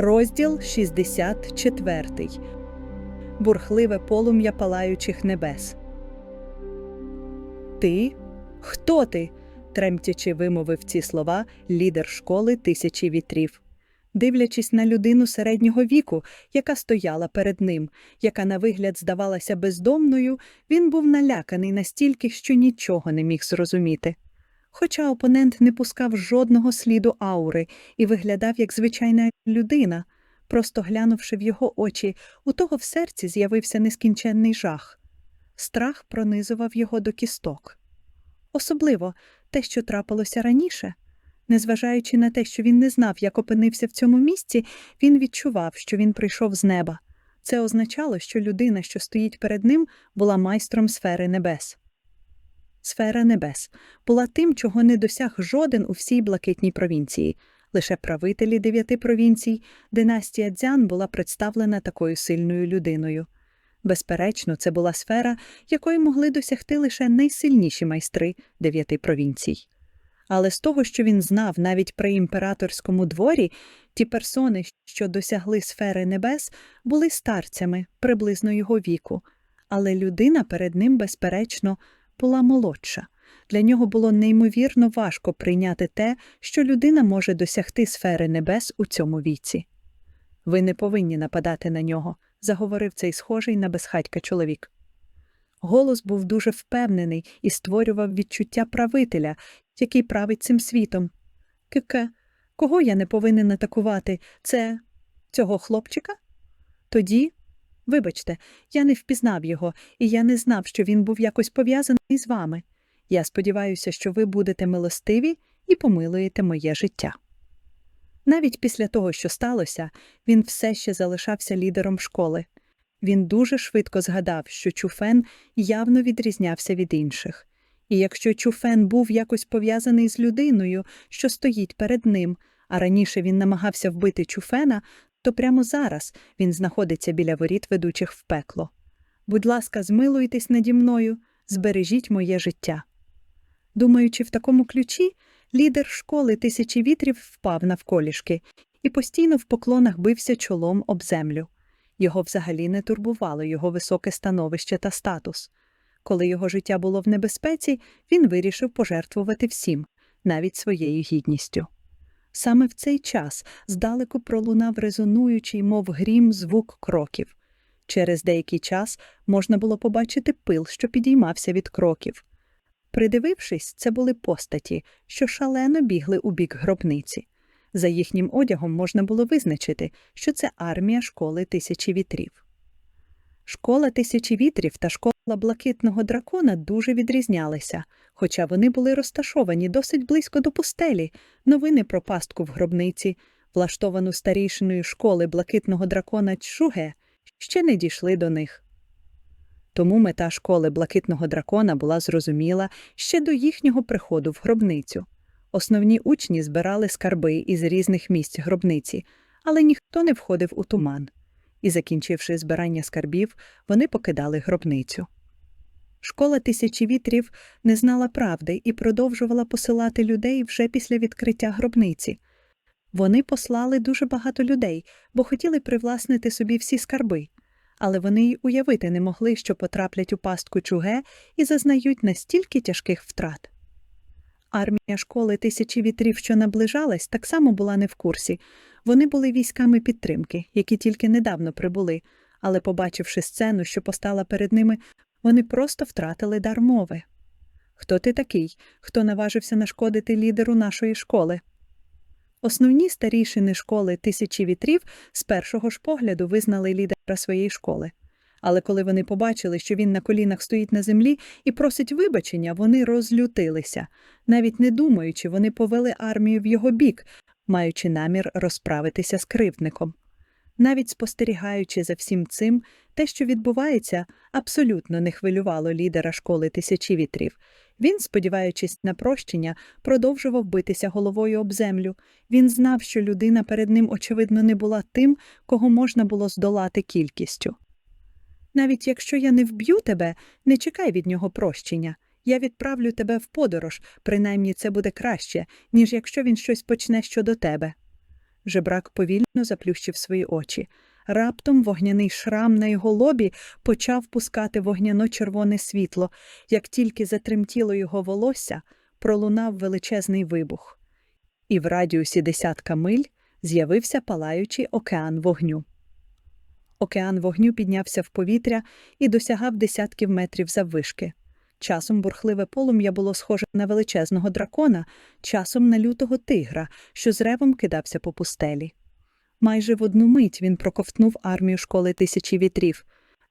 Розділ 64. Бурхливе полум'я палаючих небес. Ти? Хто ти? тремтячи вимовив ці слова лідер школи тисячі вітрів. Дивлячись на людину середнього віку, яка стояла перед ним, яка на вигляд здавалася бездомною, він був наляканий настільки, що нічого не міг зрозуміти. Хоча опонент не пускав жодного сліду аури і виглядав як звичайна людина, просто глянувши в його очі, у того в серці з'явився нескінченний жах. Страх пронизував його до кісток. Особливо те, що трапилося раніше. Незважаючи на те, що він не знав, як опинився в цьому місці, він відчував, що він прийшов з неба. Це означало, що людина, що стоїть перед ним, була майстром сфери небес. Сфера небес була тим, чого не досяг жоден у всій блакитній провінції. Лише правителі дев'яти провінцій, династія Дзян була представлена такою сильною людиною. Безперечно, це була сфера, якої могли досягти лише найсильніші майстри дев'яти провінцій. Але з того, що він знав навіть при імператорському дворі, ті персони, що досягли сфери небес, були старцями приблизно його віку, але людина перед ним, безперечно, була молодша. Для нього було неймовірно важко прийняти те, що людина може досягти сфери небес у цьому віці. Ви не повинні нападати на нього, заговорив цей схожий на безхатька чоловік. Голос був дуже впевнений і створював відчуття правителя, який править цим світом. Кике, кого я не повинен атакувати? Це цього хлопчика? Тоді, вибачте, я не впізнав його, і я не знав, що він був якось пов'язаний з вами. Я сподіваюся, що ви будете милостиві і помилуєте моє життя. Навіть після того, що сталося, він все ще залишався лідером школи. Він дуже швидко згадав, що Чуфен явно відрізнявся від інших. І якщо Чуфен був якось пов'язаний з людиною, що стоїть перед ним, а раніше він намагався вбити Чуфена, то прямо зараз він знаходиться біля воріт ведучих в пекло. Будь ласка, змилуйтесь наді мною, збережіть моє життя. Думаючи в такому ключі, лідер школи тисячі вітрів впав навколішки і постійно в поклонах бився чолом об землю. Його взагалі не турбувало його високе становище та статус. Коли його життя було в небезпеці, він вирішив пожертвувати всім, навіть своєю гідністю. Саме в цей час здалеку пролунав резонуючий, мов грім, звук кроків. Через деякий час можна було побачити пил, що підіймався від кроків. Придивившись, це були постаті, що шалено бігли у бік гробниці. За їхнім одягом можна було визначити, що це армія школи тисячі вітрів. Школа тисячі вітрів та школа блакитного дракона дуже відрізнялися, хоча вони були розташовані досить близько до пустелі, новини про пастку в гробниці, влаштовану старішиною школи блакитного дракона Чжуге, ще не дійшли до них. Тому мета школи блакитного дракона була зрозуміла ще до їхнього приходу в гробницю. Основні учні збирали скарби із різних місць гробниці, але ніхто не входив у туман. І, закінчивши збирання скарбів, вони покидали гробницю. Школа тисячі вітрів не знала правди і продовжувала посилати людей вже після відкриття гробниці. Вони послали дуже багато людей, бо хотіли привласнити собі всі скарби, але вони й уявити не могли, що потраплять у пастку чуге і зазнають настільки тяжких втрат. Армія школи тисячі вітрів, що наближалась, так само була не в курсі. Вони були військами підтримки, які тільки недавно прибули, але, побачивши сцену, що постала перед ними, вони просто втратили дар мови. Хто ти такий, хто наважився нашкодити лідеру нашої школи? Основні старішини школи тисячі вітрів з першого ж погляду визнали лідера своєї школи. Але коли вони побачили, що він на колінах стоїть на землі і просить вибачення, вони розлютилися. Навіть не думаючи, вони повели армію в його бік, маючи намір розправитися з кривдником. Навіть спостерігаючи за всім цим, те, що відбувається, абсолютно не хвилювало лідера школи тисячі вітрів. Він, сподіваючись на прощення, продовжував битися головою об землю. Він знав, що людина перед ним, очевидно, не була тим, кого можна було здолати кількістю. Навіть якщо я не вб'ю тебе, не чекай від нього прощення. Я відправлю тебе в подорож, принаймні це буде краще, ніж якщо він щось почне щодо тебе. Жебрак повільно заплющив свої очі. Раптом вогняний шрам на його лобі почав пускати вогняно-червоне світло. Як тільки затремтіло його волосся, пролунав величезний вибух. І в радіусі десятка миль з'явився палаючий океан вогню. Океан вогню піднявся в повітря і досягав десятків метрів заввишки. Часом бурхливе полум'я було схоже на величезного дракона, часом на лютого тигра, що з ревом кидався по пустелі. Майже в одну мить він проковтнув армію школи тисячі вітрів.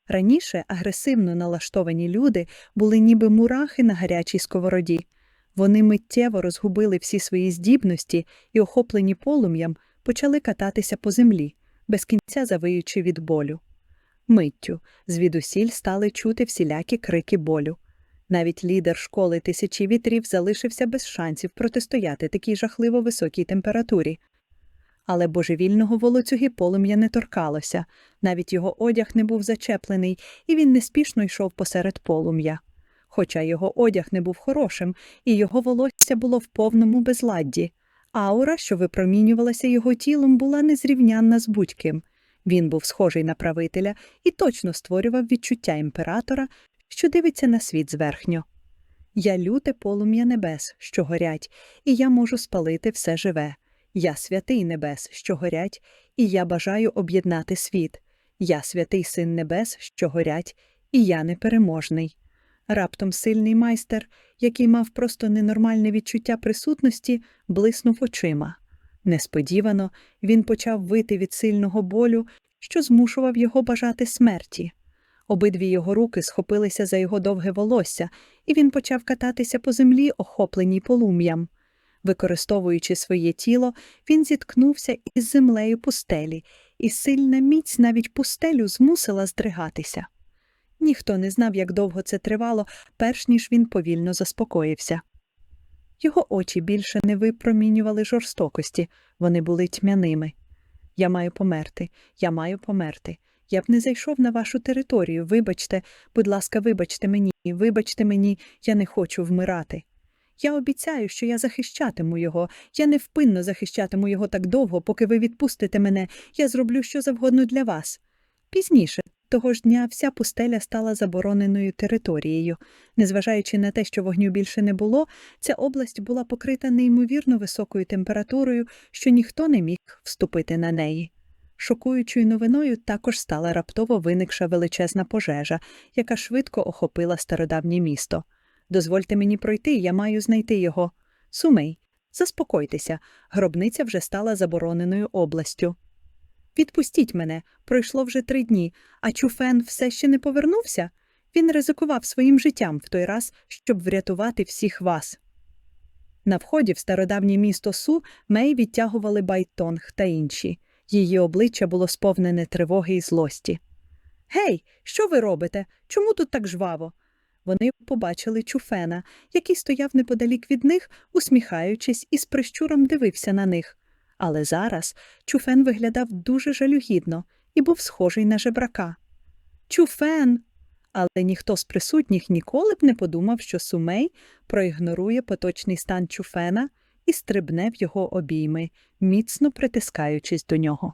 Раніше агресивно налаштовані люди були ніби мурахи на гарячій сковороді. Вони миттєво розгубили всі свої здібності і, охоплені полум'ям, почали кататися по землі, без кінця завиючи від болю. Миттю звідусіль стали чути всілякі крики болю. Навіть лідер школи тисячі вітрів залишився без шансів протистояти такій жахливо високій температурі. Але божевільного волоцюги полум'я не торкалося, навіть його одяг не був зачеплений, і він неспішно йшов посеред полум'я. Хоча його одяг не був хорошим, і його волосся було в повному безладді. Аура, що випромінювалася його тілом, була незрівнянна з будь-ким. Він був схожий на правителя і точно створював відчуття імператора, що дивиться на світ зверхньо. Я люте полум'я небес, що горять, і я можу спалити все живе. Я святий небес, що горять, і я бажаю об'єднати світ. Я святий син небес, що горять, і я непереможний. Раптом сильний майстер, який мав просто ненормальне відчуття присутності, блиснув очима. Несподівано він почав вити від сильного болю, що змушував його бажати смерті. Обидві його руки схопилися за його довге волосся, і він почав кататися по землі, охопленій полум'ям. Використовуючи своє тіло, він зіткнувся із землею пустелі, і сильна міць навіть пустелю змусила здригатися. Ніхто не знав, як довго це тривало, перш ніж він повільно заспокоївся. Його очі більше не випромінювали жорстокості, вони були тьмяними. Я маю померти, я маю померти. Я б не зайшов на вашу територію. Вибачте, будь ласка, вибачте мені, вибачте мені, я не хочу вмирати. Я обіцяю, що я захищатиму його. Я невпинно захищатиму його так довго, поки ви відпустите мене. Я зроблю що завгодно для вас. Пізніше, того ж дня, вся пустеля стала забороненою територією. Незважаючи на те, що вогню більше не було, ця область була покрита неймовірно високою температурою, що ніхто не міг вступити на неї. Шокуючою новиною також стала раптово виникша величезна пожежа, яка швидко охопила стародавнє місто. Дозвольте мені пройти, я маю знайти його. Сумей, заспокойтеся, гробниця вже стала забороненою областю. Відпустіть мене, пройшло вже три дні, а Чуфен все ще не повернувся. Він ризикував своїм життям в той раз, щоб врятувати всіх вас. На вході в стародавнє місто Су Мей відтягували Байтонг та інші. Її обличчя було сповнене тривоги і злості. Гей, що ви робите? Чому тут так жваво? Вони побачили Чуфена, який стояв неподалік від них, усміхаючись і з прищуром дивився на них. Але зараз Чуфен виглядав дуже жалюгідно і був схожий на жебрака. Чуфен. Але ніхто з присутніх ніколи б не подумав, що Сумей проігнорує поточний стан Чуфена і стрибне в його обійми, міцно притискаючись до нього.